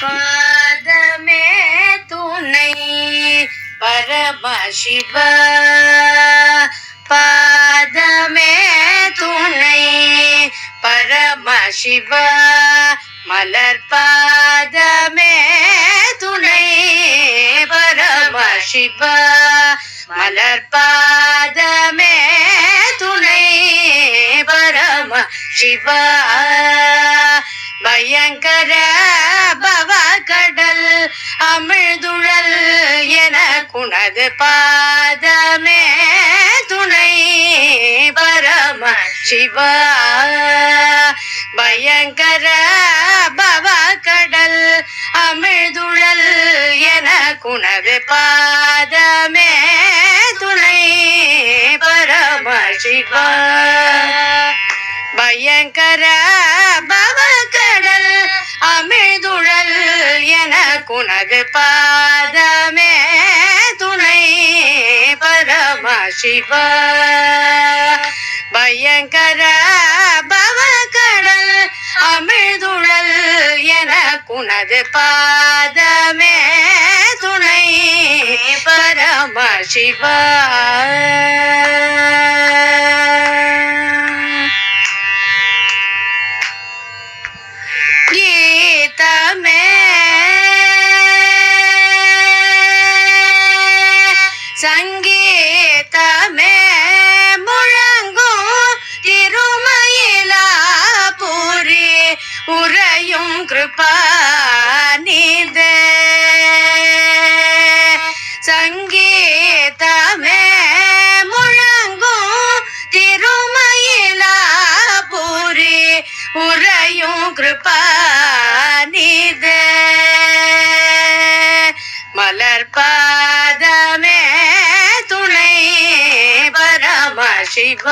பாதமே துணை. பரமசிவ பாதமே துணை. பரமசிவ மலர் பாதமே துணை. பரமசிவ மலர் பாதமே துணை. பரம சிவ பயங்கர பவ கடல் அமிழ்துழல் என குணது பாதமே துணை பரம சிவா. பயங்கர பவ கடல் அமிழ்துழல் என குணது பாதமே துணை பரம சிவா. பயங்கர என பாதமே துணை பரம சிவ பயங்கர பவ கடல் அமிழ்துழல் என குணது பாதமே துணை பரம சிவ கீதமே சங்கீதமே முழங்கும் திருமயிலாபுரி உறையும் கிருபாநித சங்கீதமே முழங்கும் திருமயிலாபுரி உறையும் கிருபாநித மலர் பாதமே சிவ